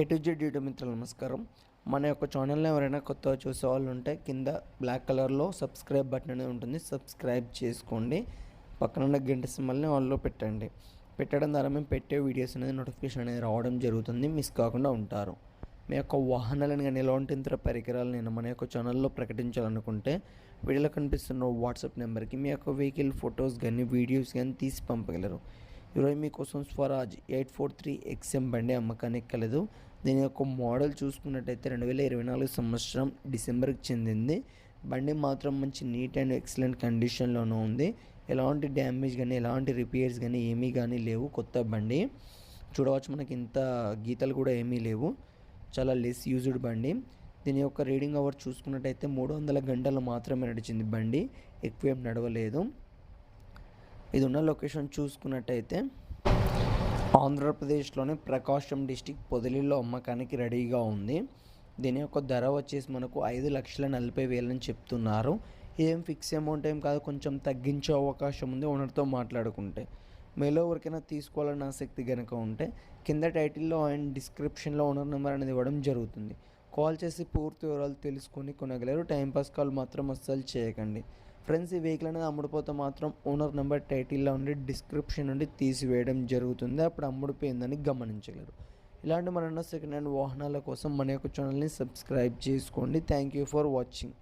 ఏ Z YouTube మిత్రులు నమస్కారం. మన యొక్క ఛానల్ని ఎవరైనా కొత్తగా చూసే వాళ్ళు ఉంటే కింద బ్లాక్ కలర్లో సబ్స్క్రైబ్ బటన్ అనేది ఉంటుంది. సబ్స్క్రైబ్ చేసుకోండి. పక్కన ఉన్న గంట సింబల్ని ఆన్లో పెట్టండి. పెట్టడం ద్వారా మేము పెట్టే వీడియోస్ అనేది నోటిఫికేషన్ అనేది రావడం జరుగుతుంది. మిస్ కాకుండా ఉంటారు. మీ యొక్క వాహనాలను కానీ ఎలాంటి ఇతర పరికరాలు నేను మన యొక్క ఛానల్లో ప్రకటించాలనుకుంటే వీడియోలో కనిపిస్తున్న వాట్సాప్ నెంబర్కి మీ యొక్క వెహికల్ ఫొటోస్ కానీ వీడియోస్ కానీ తీసి పంపగలరు. ఈరోజు మీకోసం Swaraj eight four three XM బండి అమ్మకానికి కలదు. దీని యొక్క మోడల్ చూసుకున్నట్టయితే రెండు వేల ఇరవై నాలుగు సంవత్సరం డిసెంబర్కి చెందింది. బండి మాత్రం మంచి నీట్ అండ్ ఎక్సలెంట్ కండిషన్లోనే ఉంది. ఎలాంటి డ్యామేజ్ కానీ ఎలాంటి రిపేర్స్ కానీ ఏమీ కానీ లేవు కొత్త బండి. చూడవచ్చు మనకి ఇంత గీతలు కూడా ఏమీ లేవు. చాలా లెస్ యూజ్డ్ బండి. దీని యొక్క రీడింగ్ అవర్ చూసుకున్నట్టయితే మూడు వందల గంటలు మాత్రమే నడిచింది బండి. ఎక్కువ ఏం నడవలేదు. ఇది ఉన్న లొకేషన్ చూసుకున్నట్టయితే ఆంధ్రప్రదేశ్లోని ప్రకాశం డిస్టిక్ పొదిలిలో అమ్మకానికి రెడీగా ఉంది. దీని యొక్క ధర వచ్చేసి మనకు ఐదు లక్షల నలభై వేలని చెప్తున్నారు. ఏం ఫిక్స్ అమౌంట్ ఏం కాదు కొంచెం తగ్గించే అవకాశం ఉంది ఓనర్తో మాట్లాడుకుంటే. మీలో ఎవరికైనా తీసుకోవాలని ఆసక్తి కనుక ఉంటే కింద టైటిల్లో అండ్ డిస్క్రిప్షన్లో ఓనర్ నెంబర్ అనేది ఇవ్వడం జరుగుతుంది. కాల్ చేసి పూర్తి వివరాలు తెలుసుకొని కొనగలరు. టైంపాస్ కాల్ మాత్రం అస్సలు చేయకండి. ఫ్రెండ్స్ ఈ వెహికల్ అనేది అమ్ముడుపోతే మాత్రం ఓనర్ నెంబర్ టైటిల్లో ఉండి డిస్క్రిప్షన్ నుండి తీసివేయడం జరుగుతుంది. అప్పుడు అమ్ముడిపోయిందని గమనించగలరు. ఇలాంటి మన సెకండ్ హ్యాండ్ వాహనాల కోసం మన యొక్క ఛానల్ని సబ్స్క్రైబ్ చేసుకోండి. Thank you for watching